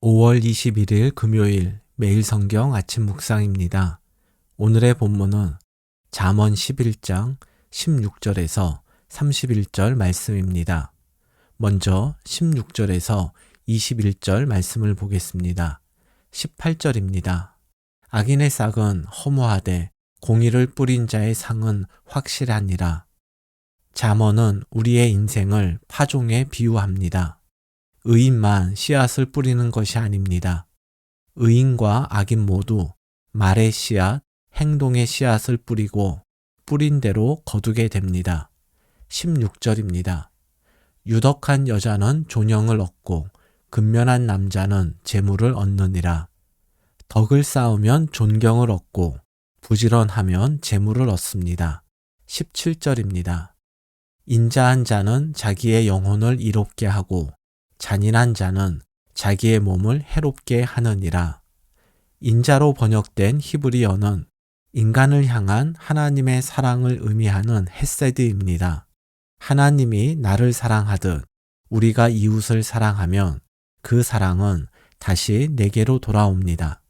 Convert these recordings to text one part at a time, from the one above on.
5월 21일 금요일 매일 성경 아침 묵상입니다. 오늘의 본문은 잠언 11장 16절에서 31절 말씀입니다. 먼저 16절에서 21절 말씀을 보겠습니다. 18절입니다. 악인의 싹은 허무하되 공의를 뿌린 자의 상은 확실하니라. 잠언은 우리의 인생을 파종에 비유합니다. 의인만 씨앗을 뿌리는 것이 아닙니다. 의인과 악인 모두 말의 씨앗, 행동의 씨앗을 뿌리고 뿌린 대로 거두게 됩니다. 16절입니다. 유덕한 여자는 존영을 얻고 근면한 남자는 재물을 얻느니라. 덕을 쌓으면 존경을 얻고 부지런하면 재물을 얻습니다. 17절입니다. 인자한 자는 자기의 영혼을 이롭게 하고 잔인한 자는 자기의 몸을 해롭게 하느니라. 인자로 번역된 히브리어는 인간을 향한 하나님의 사랑을 의미하는 헤세드입니다. 하나님이 나를 사랑하듯 우리가 이웃을 사랑하면 그 사랑은 다시 내게로 돌아옵니다.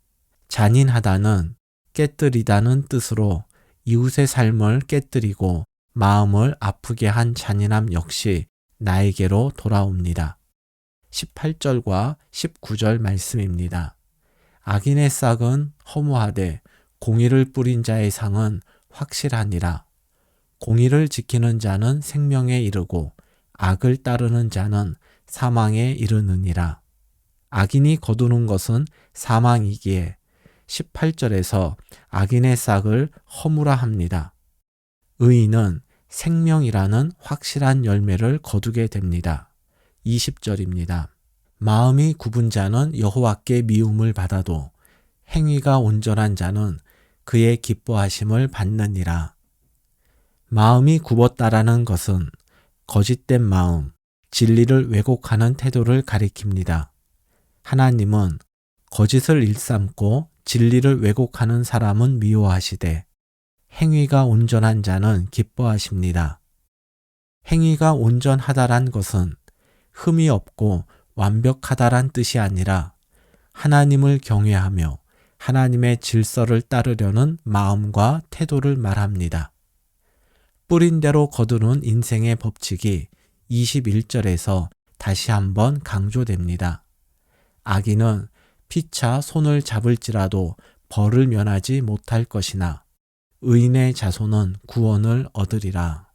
잔인하다는 깨뜨리다는 뜻으로 이웃의 삶을 깨뜨리고 마음을 아프게 한 잔인함 역시 나에게로 돌아옵니다. 18절과 19절 말씀입니다. 악인의 싹은 허무하되 공의를 뿌린 자의 상은 확실하니라. 공의를 지키는 자는 생명에 이르고 악을 따르는 자는 사망에 이르느니라. 악인이 거두는 것은 사망이기에 18절에서 악인의 싹을 허무라 합니다. 의인은 생명이라는 확실한 열매를 거두게 됩니다. 20절입니다. 마음이 굽은 자는 여호와께 미움을 받아도 행위가 온전한 자는 그의 기뻐하심을 받느니라. 마음이 굽었다라는 것은 거짓된 마음, 진리를 왜곡하는 태도를 가리킵니다. 하나님은 거짓을 일삼고 진리를 왜곡하는 사람은 미워하시되 행위가 온전한 자는 기뻐하십니다. 행위가 온전하다란 것은 흠이 없고 완벽하다란 뜻이 아니라 하나님을 경외하며 하나님의 질서를 따르려는 마음과 태도를 말합니다. 뿌린 대로 거두는 인생의 법칙이 21절에서 다시 한번 강조됩니다. 악인은 피차 손을 잡을지라도 벌을 면하지 못할 것이나 의인의 자손은 구원을 얻으리라.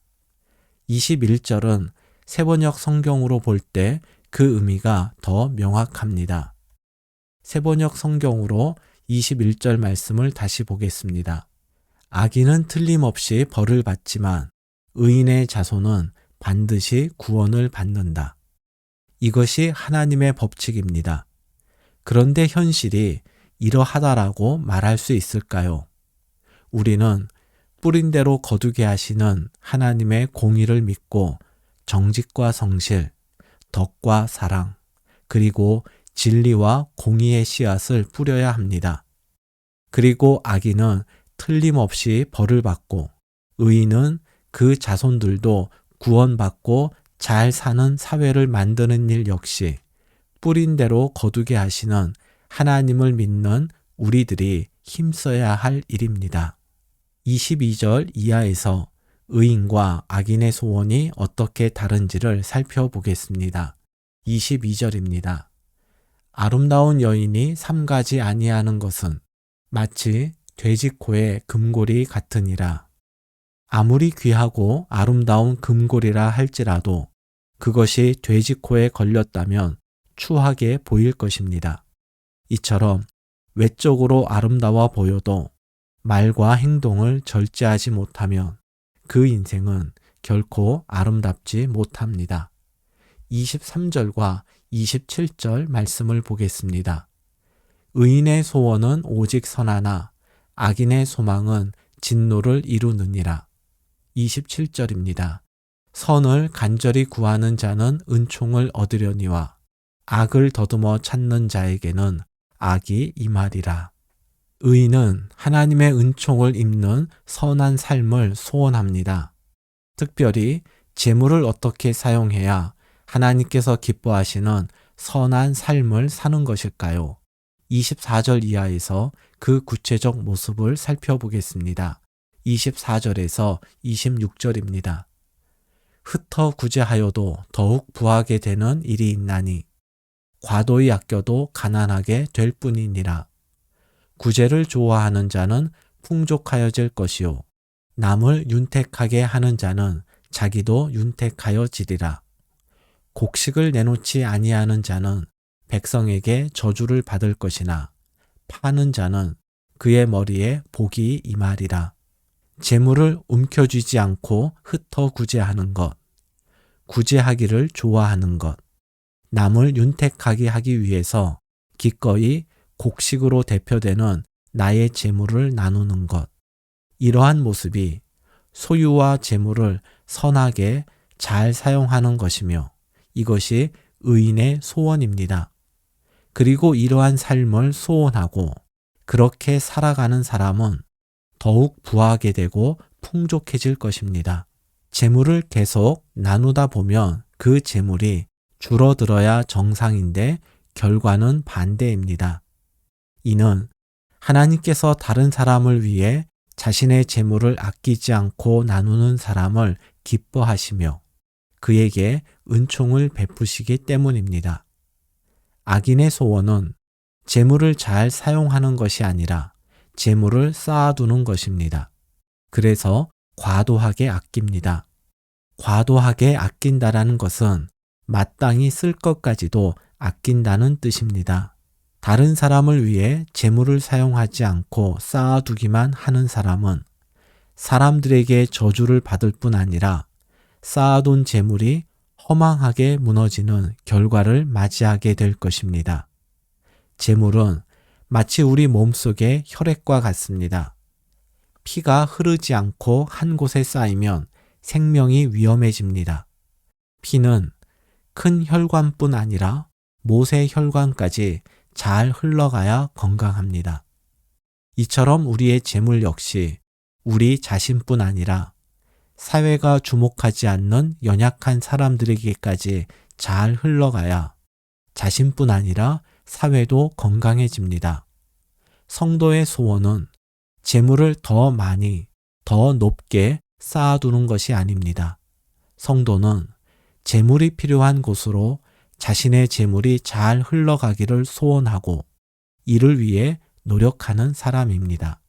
21절은 세번역 성경으로 볼 때 그 의미가 더 명확합니다. 세번역 성경으로 21절 말씀을 다시 보겠습니다. 악인은 틀림없이 벌을 받지만 의인의 자손은 반드시 구원을 받는다. 이것이 하나님의 법칙입니다. 그런데 현실이 이러하다라고 말할 수 있을까요? 우리는 뿌린 대로 거두게 하시는 하나님의 공의를 믿고 정직과 성실, 덕과 사랑, 그리고 진리와 공의의 씨앗을 뿌려야 합니다. 그리고 악인은 틀림없이 벌을 받고 의인은 그 자손들도 구원받고 잘 사는 사회를 만드는 일 역시 뿌린 대로 거두게 하시는 하나님을 믿는 우리들이 힘써야 할 일입니다. 22절 이하에서 의인과 악인의 소원이 어떻게 다른지를 살펴보겠습니다. 22절입니다. 아름다운 여인이 삼가지 아니하는 것은 마치 돼지코의 금골이 같으니라. 아무리 귀하고 아름다운 금골이라 할지라도 그것이 돼지코에 걸렸다면 추하게 보일 것입니다. 이처럼 외적으로 아름다워 보여도 말과 행동을 절제하지 못하면 그 인생은 결코 아름답지 못합니다. 23절과 27절 말씀을 보겠습니다. 의인의 소원은 오직 선하나 악인의 소망은 진노를 이루느니라. 27절입니다. 선을 간절히 구하는 자는 은총을 얻으려니와 악을 더듬어 찾는 자에게는 악이 임하리라. 의인은 하나님의 은총을 입는 선한 삶을 소원합니다. 특별히 재물을 어떻게 사용해야 하나님께서 기뻐하시는 선한 삶을 사는 것일까요? 24절 이하에서 그 구체적 모습을 살펴보겠습니다. 24절에서 26절입니다. 흩어 구제하여도 더욱 부하게 되는 일이 있나니 과도히 아껴도 가난하게 될 뿐이니라. 구제를 좋아하는 자는 풍족하여질 것이요 남을 윤택하게 하는 자는 자기도 윤택하여지리라. 곡식을 내놓지 아니하는 자는 백성에게 저주를 받을 것이나 파는 자는 그의 머리에 복이 임하리라. 재물을 움켜쥐지 않고 흩어 구제하는 것, 구제하기를 좋아하는 것, 남을 윤택하게 하기 위해서 기꺼이 곡식으로 대표되는 나의 재물을 나누는 것. 이러한 모습이 소유와 재물을 선하게 잘 사용하는 것이며 이것이 의인의 소원입니다. 그리고 이러한 삶을 소원하고 그렇게 살아가는 사람은 더욱 부하게 되고 풍족해질 것입니다. 재물을 계속 나누다 보면 그 재물이 줄어들어야 정상인데 결과는 반대입니다. 이는 하나님께서 다른 사람을 위해 자신의 재물을 아끼지 않고 나누는 사람을 기뻐하시며 그에게 은총을 베푸시기 때문입니다. 악인의 소원은 재물을 잘 사용하는 것이 아니라 재물을 쌓아두는 것입니다. 그래서 과도하게 아낍니다. 과도하게 아낀다라는 것은 마땅히 쓸 것까지도 아낀다는 뜻입니다. 다른 사람을 위해 재물을 사용하지 않고 쌓아두기만 하는 사람은 사람들에게 저주를 받을 뿐 아니라 쌓아둔 재물이 허망하게 무너지는 결과를 맞이하게 될 것입니다. 재물은 마치 우리 몸속의 혈액과 같습니다. 피가 흐르지 않고 한 곳에 쌓이면 생명이 위험해집니다. 피는 큰 혈관뿐 아니라 모세 혈관까지 잘 흘러가야 건강합니다. 이처럼 우리의 재물 역시 우리 자신뿐 아니라 사회가 주목하지 않는 연약한 사람들에게까지 잘 흘러가야 자신뿐 아니라 사회도 건강해집니다. 성도의 소원은 재물을 더 많이, 더 높게 쌓아두는 것이 아닙니다. 성도는 재물이 필요한 곳으로 자신의 재물이 잘 흘러가기를 소원하고 이를 위해 노력하는 사람입니다.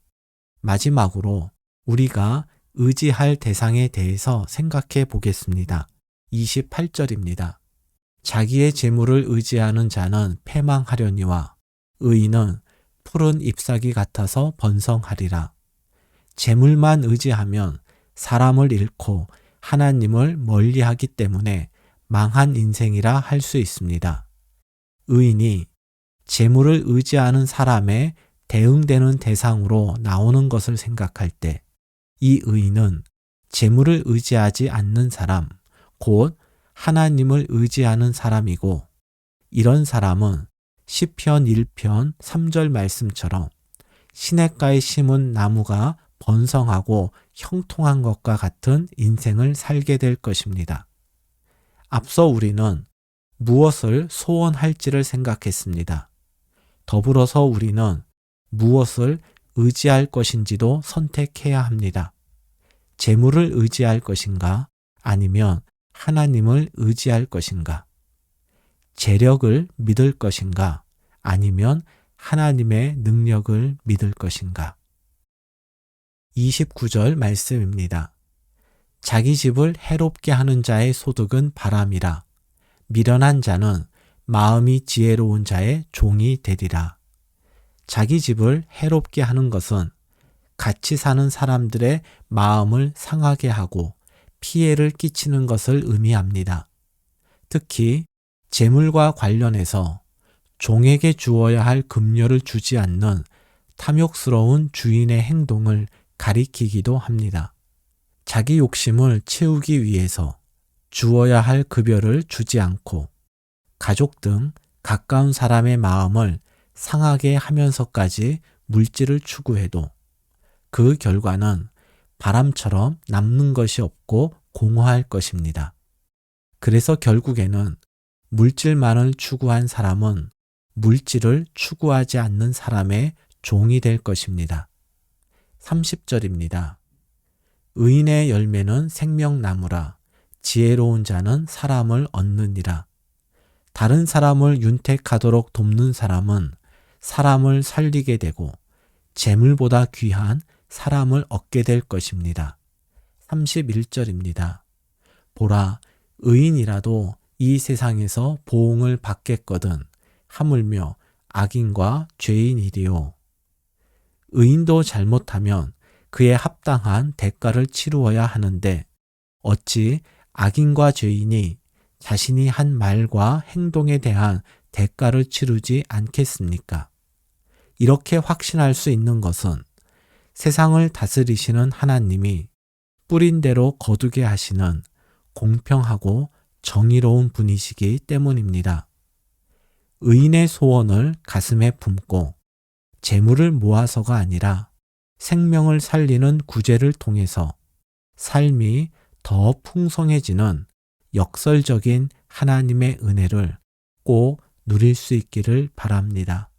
마지막으로 우리가 의지할 대상에 대해서 생각해 보겠습니다. 28절입니다. 자기의 재물을 의지하는 자는 패망하려니와 의인은 푸른 잎사귀 같아서 번성하리라. 재물만 의지하면 사람을 잃고 하나님을 멀리하기 때문에 망한 인생이라 할 수 있습니다. 의인이 재물을 의지하는 사람의 대응되는 대상으로 나오는 것을 생각할 때 이 의인은 재물을 의지하지 않는 사람, 곧 하나님을 의지하는 사람이고 이런 사람은 시편 1편 3절 말씀처럼 시냇가에 심은 나무가 번성하고 형통한 것과 같은 인생을 살게 될 것입니다. 앞서 우리는 무엇을 소원할지를 생각했습니다. 더불어서 우리는 무엇을 의지할 것인지도 선택해야 합니다. 재물을 의지할 것인가 아니면 하나님을 의지할 것인가? 재력을 믿을 것인가? 아니면 하나님의 능력을 믿을 것인가? 29절 말씀입니다. 자기 집을 해롭게 하는 자의 소득은 바람이라. 미련한 자는 마음이 지혜로운 자의 종이 되리라. 자기 집을 해롭게 하는 것은 같이 사는 사람들의 마음을 상하게 하고 피해를 끼치는 것을 의미합니다. 특히 재물과 관련해서 종에게 주어야 할 급료를 주지 않는 탐욕스러운 주인의 행동을 가리키기도 합니다. 자기 욕심을 채우기 위해서 주어야 할 급여를 주지 않고 가족 등 가까운 사람의 마음을 상하게 하면서까지 물질을 추구해도 그 결과는 바람처럼 남는 것이 없고 공허할 것입니다. 그래서 결국에는 물질만을 추구한 사람은 물질을 추구하지 않는 사람의 종이 될 것입니다. 30절입니다. 의인의 열매는 생명나무라 지혜로운 자는 사람을 얻느니라. 다른 사람을 윤택하도록 돕는 사람은 사람을 살리게 되고 재물보다 귀한 사람을 얻게 될 것입니다. 31절입니다. 보라, 의인이라도 이 세상에서 보응을 받겠거든 하물며 악인과 죄인이리요. 의인도 잘못하면 그에 합당한 대가를 치루어야 하는데 어찌 악인과 죄인이 자신이 한 말과 행동에 대한 대가를 치르지 않겠습니까? 이렇게 확신할 수 있는 것은 세상을 다스리시는 하나님이 뿌린 대로 거두게 하시는 공평하고 정의로운 분이시기 때문입니다. 의인의 소원을 가슴에 품고 재물을 모아서가 아니라 생명을 살리는 구제를 통해서 삶이 더 풍성해지는 역설적인 하나님의 은혜를 꼭 누릴 수 있기를 바랍니다.